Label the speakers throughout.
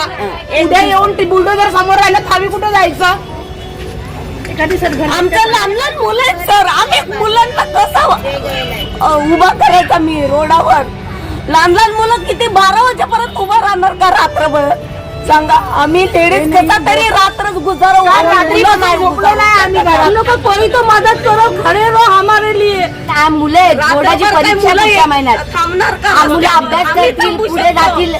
Speaker 1: ना उद्या येऊन ती बुलडोजर समोर राहिलं तर आम्ही कुठं जायचं? आमचं लहान लहान मुलं आहेत सर. आम्ही मुलांना कसं अ, उभा करायचा मी रोडावर. लहान लहान मुलं किती बारा वाजेपर्यंत उभा राहणार का रात्रभर? सांगा. आम्ही लेडीज कसा तरी रात्रच गुजारो रात्री झोपलो नाही आम्ही लोक कोणी तो मदत करो खडे रो हमारे
Speaker 2: मुलं आहेत बोर्डाची परीक्षा पुढच्या महिन्यात.
Speaker 1: थांबणार का?
Speaker 2: मुलं अभ्यास करतील पुढे. जातील.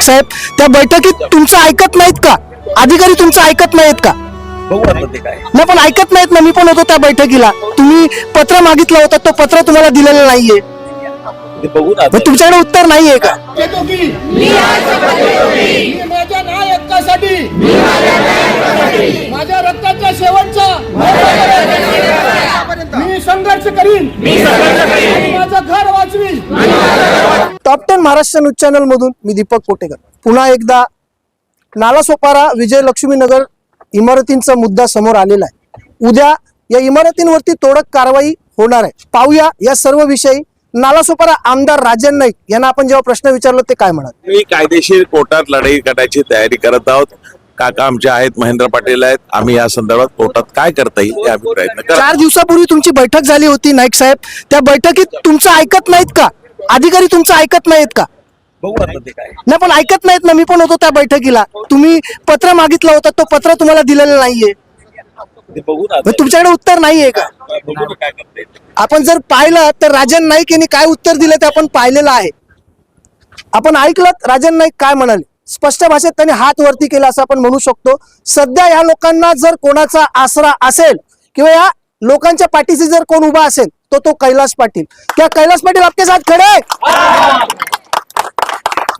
Speaker 3: साहेब त्या बैठकीत तुमचं ऐकत नाहीत का? अधिकारी तुमचं ऐकत नाहीत का?
Speaker 4: बघू आता ते काय
Speaker 3: नाही पण ऐकत नाहीत ना मी पण होतो त्या बैठकीला. तुम्ही पत्र मागितलं होतं तो पत्र तुम्हाला दिलेलं नाहीये.
Speaker 4: ते बघू ना
Speaker 3: मग तुमच्याकडे उत्तर नाहीये का?
Speaker 5: येतो की मी माझ्या न्याय हक्कासाठी माझ्या रक्ताच्या शेवटचा मी संघर्ष करीन. माझं घर वाचवीन.
Speaker 3: Top ten Maharashtra news channel मधून मी दीपक कोटेकर पुन्हा एकदा नालासोपारा विजय लक्ष्मीनगर इमारतींचा मुद्दा समोर आलेला आहे. उद्या या इमारतींवरती तोडक कारवाई होणार आहे. पाहूया या सर्व विषयी नालासोपारा आमदार राजन नाईक यांना आपण जेव्हा प्रश्न विचारला ते काय म्हणाल?
Speaker 4: मी कायदेशीर कोर्टात लढाई करण्याची तयारी करत आहोत. काका आमचे आहेत महेंद्र पाटील आहेत. आम्ही या संदर्भात कोर्टात काय करता येईल ते आम्ही प्रयत्न करतो.
Speaker 3: चार दिवसापूर्वी तुमची बैठक झाली होती नाईक साहेब. त्या बैठकीत तुमचं ऐकत नाहीत का? अधिकारी तुमचं ऐकत नाहीत का?
Speaker 4: बघू आता ते काय.
Speaker 3: नाही पण ऐकत नाहीत ना. मी पण होतो त्या बैठकीला. तुम्ही पत्र मागितलं होतं तो पत्र तुम्हाला दिलेलं नाहीये.
Speaker 4: ते बघू ना
Speaker 3: मग तुमच्याकडे उत्तर नाहीये का?
Speaker 4: बघू ना काय करता येईल.
Speaker 3: आपण जर पाहिलं तर राजन नाईक यांनी काय उत्तर दिलं ते आपण पाहिलेलं आहे. आपण ऐकलं राजन नाईक काय म्हणाले? स्पष्ट भाषेत त्यांनी हात वरती केला असं आपण म्हणू शकतो. सध्या या लोकांना जर कोणाचा आसरा असेल किंवा या लोकांच्या पाठीशी जर कोण उभा असेल तो तो कैलास पाटील. किंवा कैलास पाटील आपके साथ खडे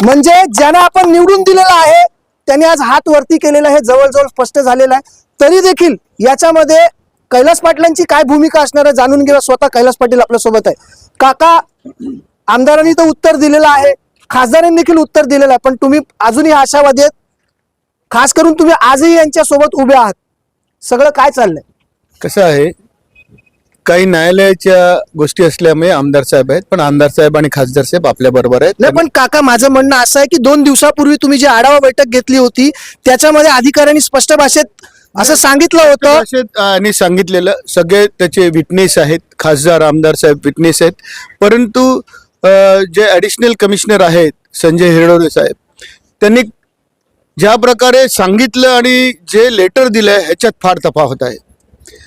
Speaker 3: म्हणजे ज्यांना आपण निवडून दिलेला आहे त्यांनी आज हात वरती केलेला आहे जवळजवळ स्पष्ट झालेलं आहे. तरी देखील याच्यामध्ये कैलास पाटलांची काय भूमिका असणार आहे जाणून घेऊया. स्वतः कैलास पाटील आपल्यासोबत आहे. काका आमदारांनी तर उत्तर दिलेलं आहे. खासदारांनी देखील उत्तर दिलेलं आहे. पण तुम्ही अजूनही आशावादी आहेत. खास करून तुम्ही आजही यांच्या सोबत उभे आहात. सगळं काय चाललंय?
Speaker 6: कसं आहे काही न्यायालयाच्या गोष्टी असल्यामुळे आमदार साहेब आहेत. पण आमदार साहेब आणि खासदार साहेब आपल्या बरोबर आहेत.
Speaker 3: नाही पण काका माझं म्हणणं असं आहे की दोन दिवसापूर्वी तुम्ही जी आढावा बैठक घेतली होती त्याच्यामध्ये अधिकाऱ्यांनी स्पष्ट भाषेत असं सांगितलं होतं.
Speaker 6: आणि सांगितलेलं सगळे त्याचे विटनेस आहेत. खासदार आमदार साहेब विटनेस आहेत. परंतु जे ॲडिशनल कमिशनर आहेत संजय हिरडोरे साहेब त्यांनी ज्या प्रकारे सांगितलं आणि जे लेटर दिलं आहे ह्याच्यात फार तफावत आहे.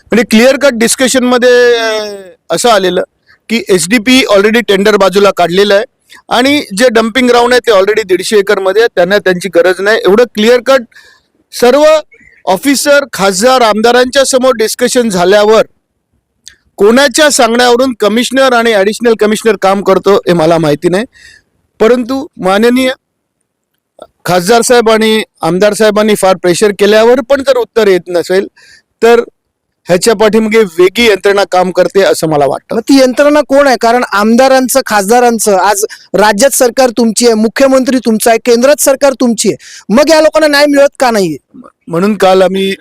Speaker 6: म्हणजे क्लिअर कट डिस्कशनमध्ये असं आलेलं की S D P already tender बाजूला काढलेलं आहे आणि जे डम्पिंग ग्राउंड आहे ते ऑलरेडी दीडशे एकरमध्ये त्यांना त्यांची गरज नाही. एवढं क्लिअर कट सर्व ऑफिसर खासदार आमदारांच्या समोर डिस्कशन झाल्यावर कोणाच्या सांगण्यावरून कमिशनर आणि ॲडिशनल कमिशनर काम करतो हे मला माहिती नाही. परंतु माननीय खासदार साहेब आणि आमदार साहेबांनी फार प्रेशर केल्यावर पण जर उत्तर येत नसेल तर ह्याच्या पाठीमागे वेगळी यंत्रणा काम करते असं मला वाटतं.
Speaker 3: ती यंत्रणा कोण आहे? कारण आमदारांचं खासदारांचं आज राज्यात सरकार तुमची आहे मुख्यमंत्री तुमचं आहे केंद्रात सरकार तुमची आहे. मग या लोकांना न्याय मिळत का नाहीये?
Speaker 6: म्हणून काल आम्ही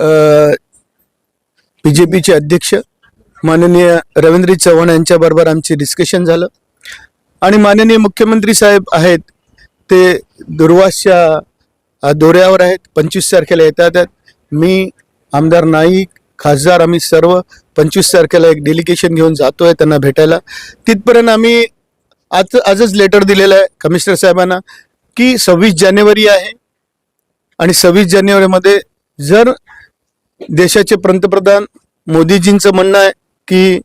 Speaker 6: बी जे बीजेपीचे अध्यक्ष माननीय रवींद्र चव्हाण यांच्या बरोबर आमचे डिस्कशन झालं. आणि माननीय मुख्यमंत्री साहेब आहेत ते दुर्वासच्या दौऱ्यावर आहेत पंचवीस तारखेला येतात. मी आमदार नाईक खासदार आम्ही सर्व पंचवीस तारखेला एक डेलिगेशन घेऊन जातोय त्यांना भेटायला. तिथपर्यंत आम्ही आज आजच लेटर दिलेलं आहे कमिशनर साहेबांना की सव्वीस जानेवारी आहे. आणि सव्वीस जानेवारीमध्ये जर देशाचे पंतप्रधान मोदीजींचं म्हणणं आहे की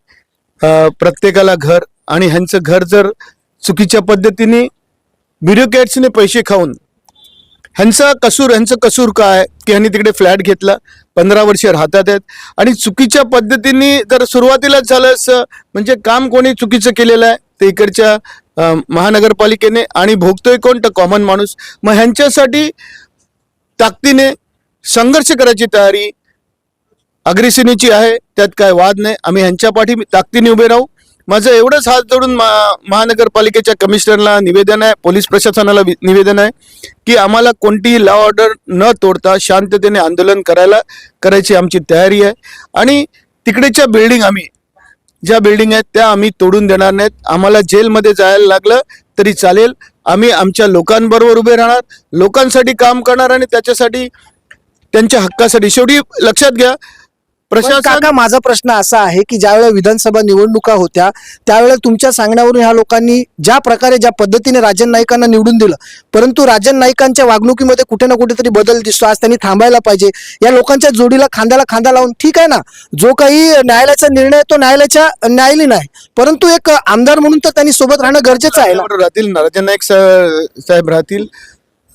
Speaker 6: प्रत्येकाला घर आणि ह्यांचं घर जर चुकीच्या पद्धतीने ब्युरोक्रॅट्सने पैसे खाऊन ह्यांचा कसूर ह्यांचं कसूर काय? की ह्यांनी तिकडे फ्लॅट घेतला पंधरा वर्षे राहतात आहेत. आणि चुकीच्या पद्धतीने जर सुरुवातीलाच झालं असं म्हणजे काम कोणी चुकीचं केलेलं आहे? ते इकडच्या महानगरपालिकेने आणि भोगतोय कोण? तर कॉमन माणूस. मग ह्यांच्यासाठी ताकदीने संघर्ष करायची तयारी अग्रेसिनीची आहे त्यात काय वाद नाही. आम्ही ह्यांच्या पाठी ताकदीने उभे राहू. माझं एवढंच हात जोडून मा- महानगरपालिकेच्या कमिशनरला निवेदन आहे पोलीस प्रशासनाला वि- निवेदन आहे की आम्हाला कोणतीही लॉ ऑर्डर न तोडता शांततेने आंदोलन करायला करायची आमची तयारी आहे. आणि तिकडेच्या बिल्डिंग आम्ही ज्या बिल्डिंग आहेत त्या आम्ही तोडून देणार नाहीत. आम्हाला जेलमध्ये जायला लागलं तरी चालेल. आम्ही आमच्या लोकांबरोबर उभे राहणार. लोकांसाठी काम करणार आणि त्याच्यासाठी त्यांच्या हक्कासाठी. शेवटी लक्षात घ्या प्रशासन
Speaker 3: काका माझा प्रश्न असा आहे की ज्यावेळेला विधानसभा निवडणुका होत्या त्यावेळेला तुमच्या सांगण्यावरून ह्या लोकांनी ज्या प्रकारे ज्या पद्धतीने राजन नाईकांना निवडून दिलं परंतु राजन नाईकांच्या वागणुकीमध्ये कुठे ना कुठेतरी बदल दिसतो आज त्यांनी थांबायला पाहिजे. या लोकांच्या जोडीला खांद्याला खांदा लावून ठीक आहे ना? जो काही न्यायालयाचा निर्णय आहे तो न्यायालयाच्या न्यायालयीन आहे. परंतु एक आमदार म्हणून तर त्यांनी सोबत राहणं गरजेचं आहे ना?
Speaker 6: राहतील राजन नाईक साहेब राहतील.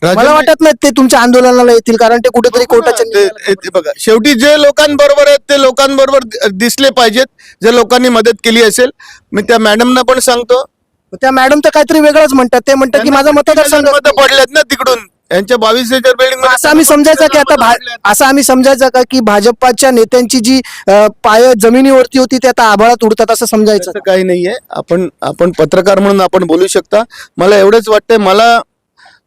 Speaker 3: मला वाटत नाही ते तुमच्या आंदोलनाला येतील कारण ते कुठेतरी कोर्टाच्या
Speaker 6: ते- ते- ते बघा शेवटी जे लोकांबरोबर आहेत ते लोकांबरोबर दि- दिसले पाहिजेत जे लोकांनी मदत केली असेल. मी त्या मॅडमना पण सांगतो.
Speaker 3: त्या मॅडम तर काहीतरी वेगळंच म्हणतात ते म्हणतात की माझा मतदारसंघ
Speaker 6: मत पडल्यात ना तिकडून. यांच्या बावीस एकर बिल्डिंग
Speaker 3: असं आम्ही समजायचं की आता भा- असं आम्ही समजायचं का की भाजपाच्या नेत्यांची जी अ, पाय जमिनीवरती होती ते आता आभाळात उडतात असं समजायचं
Speaker 6: असं काही नाहीये. आपण आपण पत्रकार म्हणून आपण बोलू शकता. मला एवढंच वाटतंय मला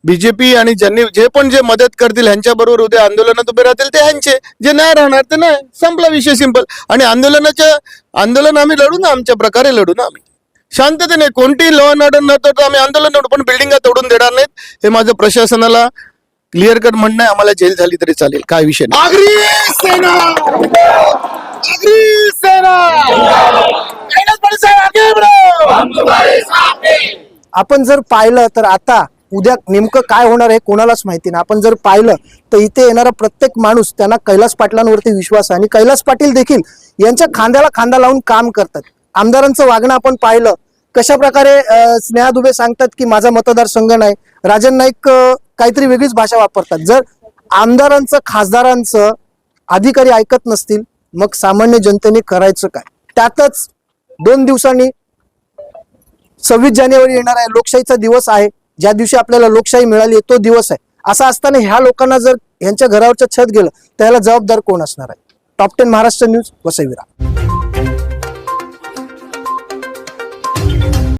Speaker 6: बीजेपी आणि ज्यांनी जे पण जे मदत करतील ह्यांच्या बरोबर उद्या आंदोलनात उभे राहतील ते ह्यांचे. जे नाही राहणार ते नाही. संपला विषय सिंपल आणि आंदोलनाच्या आंदोलन आम्ही लढू ना आमच्या प्रकारे लढू ना आम्ही. शांततेने कोणती लॉ अँड ऑर्डर नव्हतं आम्ही आंदोलन लढू. पण बिल्डिंगा तोडून देणार नाहीत. हे माझं प्रशासनाला क्लिअर कट म्हणणं आहे. आम्हाला जेल झाली तरी चालेल. काय विषय नाही.
Speaker 5: आगरी सेना! आगरी सेना! कैलास पाटील साहेब आगे बढ़ो!
Speaker 3: आपण जर पाहिलं तर आता उद्या नेमकं काय होणार आहे कोणालाच माहिती नाही. आपण जर पाहिलं तर इथे येणारा प्रत्येक माणूस त्यांना कैलास पाटलांवरती विश्वास आहे. आणि कैलास पाटील देखील यांच्या खांद्याला खांदा लावून काम करतात. आमदारांचं वागणं आपण पाहिलं. कशा प्रकारे स्नेहा दुबे सांगतात की माझा मतदारसंघ नाही. राजन नाईक काहीतरी वेगळीच भाषा वापरतात. जर आमदारांचं खासदारांचं अधिकारी ऐकत नसतील मग सामान्य जनतेने करायचं काय? त्यातच दोन दिवसांनी सव्वीस जानेवारी येणार आहे. लोकशाहीचा दिवस आहे. ज्या दिवशी आपल्याला लोकशाही मिळाली आहे तो दिवस आहे. असं असताना ह्या लोकांना जर यांच्या घरावरचं छत गेलं तर ह्याला जबाबदार कोण असणार आहे? Top ten Maharashtra news वसईविरा